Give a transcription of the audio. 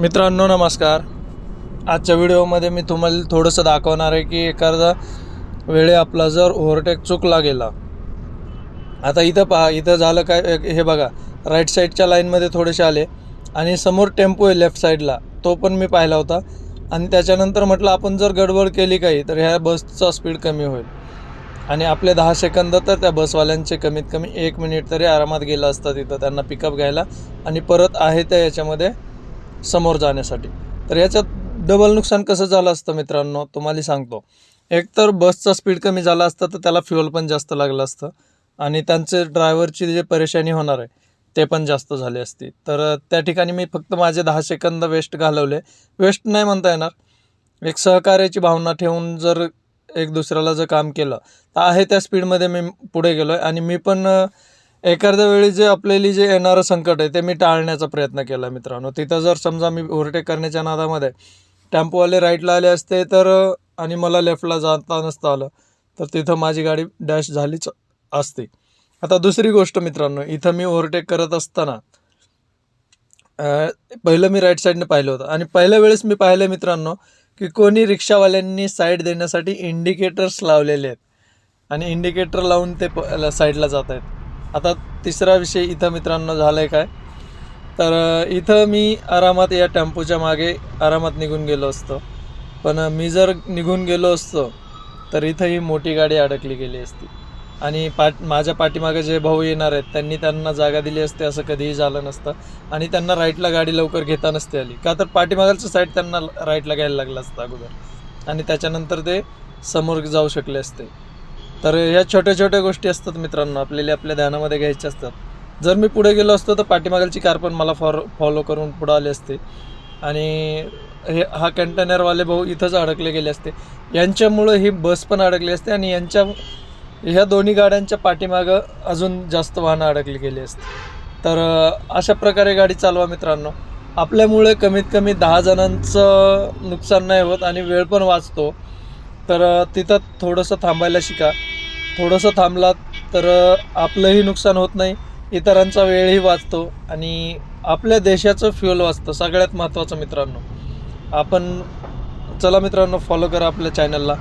मित्रांनो नमस्कार. आजच्या व्हिडिओमध्ये मी तुम्हाला थोडंसं दाखवणार आहे की एखादा वेळे आपला जर ओव्हरटेक चुकला गेला आता इथं पहा इथं झालं काय हे बघा राईट साईडच्या लाईनमध्ये थोडेसे आले आणि समोर टेम्पो आहे लेफ्ट साईडला तो पण मी पाहिला होता. आणि त्याच्यानंतर म्हटलं आपण जर गडबड केली काही तर ह्या बसचा स्पीड कमी होईल. आणि आपले दहा सेकंद तर त्या बसवाल्यांचे कमीत कमी एक मिनिट तरी आरामात गेलं असतं तिथं त्यांना पिकअप घ्यायला. आणि परत आहे त्या याच्यामध्ये समोर जाण्यासाठी. तर याच्यात डबल नुकसान कसं झालं असतं मित्रांनो? तुम्हाला सांगतो. एक तर बसचा स्पीड कमी झाला असता तर त्याला फ्युअल पण जास्त लागलं असतं. आणि त्यांचे ड्रायव्हरची जे परेशानी होणार आहे ते पण जास्त झाले असते. तर त्या ठिकाणी मी फक्त माझे दहा सेकंद वेस्ट घालवले. वेस्ट नाही म्हणता येणार. एक सहकार्याची भावना ठेवून जर एक दुसऱ्याला जर काम केलं तर आहे त्या स्पीडमध्ये मी पुढे गेलो आहे आणि मी पण एखाद्या वेळी जे आपल्याली जे येणारं संकट आहे ते मी टाळण्याचा प्रयत्न केला मित्रांनो. तिथं जर समजा मी ओव्हरटेक करण्याच्या नादामध्ये टेम्पोवाले राईटला आले असते तर आणि मला लेफ्टला जाता नसतं आलं तर तिथं माझी गाडी डॅश झालीच असते. आता दुसरी गोष्ट मित्रांनो इथं मी ओव्हरटेक करत असताना पहिलं मी राईट साईडने पाहिलं होतं. आणि पहिल्या वेळेस मी पाहिलं मित्रांनो की कोणी रिक्षावाल्यांनी साईड देण्यासाठी इंडिकेटर्स लावलेले आहेत. आणि इंडिकेटर लावून ते प साईडला जात आहेत आता तिसरा विषय इथं मित्रांनो झालं आहे काय? तर इथं मी आरामात या टेम्पोच्या मागे आरामात निघून गेलो असतो. पण मी जर निघून गेलो असतो तर इथं ही मोठी गाडी अडकली गेली असती. आणि पाठ माझ्या पाठीमागे जे भाऊ येणार आहेत त्यांनी त्यांना जागा दिली असते असं कधीही झालं नसतं. आणि त्यांना राईटला गाडी लवकर घेता नसते आली. का तर पाठीमागालचं साईड त्यांना राईटला घ्यायला लागलं असतं अगोदर. आणि त्याच्यानंतर ते समोर जाऊ शकले असते. तर ह्या छोट्या छोट्या गोष्टी असतात मित्रांनो आपल्याला आपल्या ध्यानामध्ये घ्यायच्या असतात. जर मी पुढे गेलो असतो तर पाठीमागालची कार पण मला फॉर फॉलो करून पुढं आली असते. आणि हे हा कंटेनरवाले भाऊ इथंच अडकले गेले असते. यांच्यामुळं ही बस पण अडकली असते आणि यांच्या ह्या दोन्ही गाड्यांच्या पाठीमागं अजून जास्त वाहनं अडकली गेली असते. तर अशा प्रकारे गाडी चालवा मित्रांनो. आपल्यामुळे कमीत कमी दहा जणांचं नुकसान नाही होत आणि वेळ पण वाचतो. तर तिथं थोडंसं थांबायला शिका. थोडंसं थांबलात तर आपलंही नुकसान होत नाही. इतरांचा वेळही वाचतो आणि आपल्या देशाचं फ्युअल वाचतं. सगळ्यात महत्त्वाचं मित्रांनो आपण चला मित्रांनो फॉलो करा आपल्या चॅनलला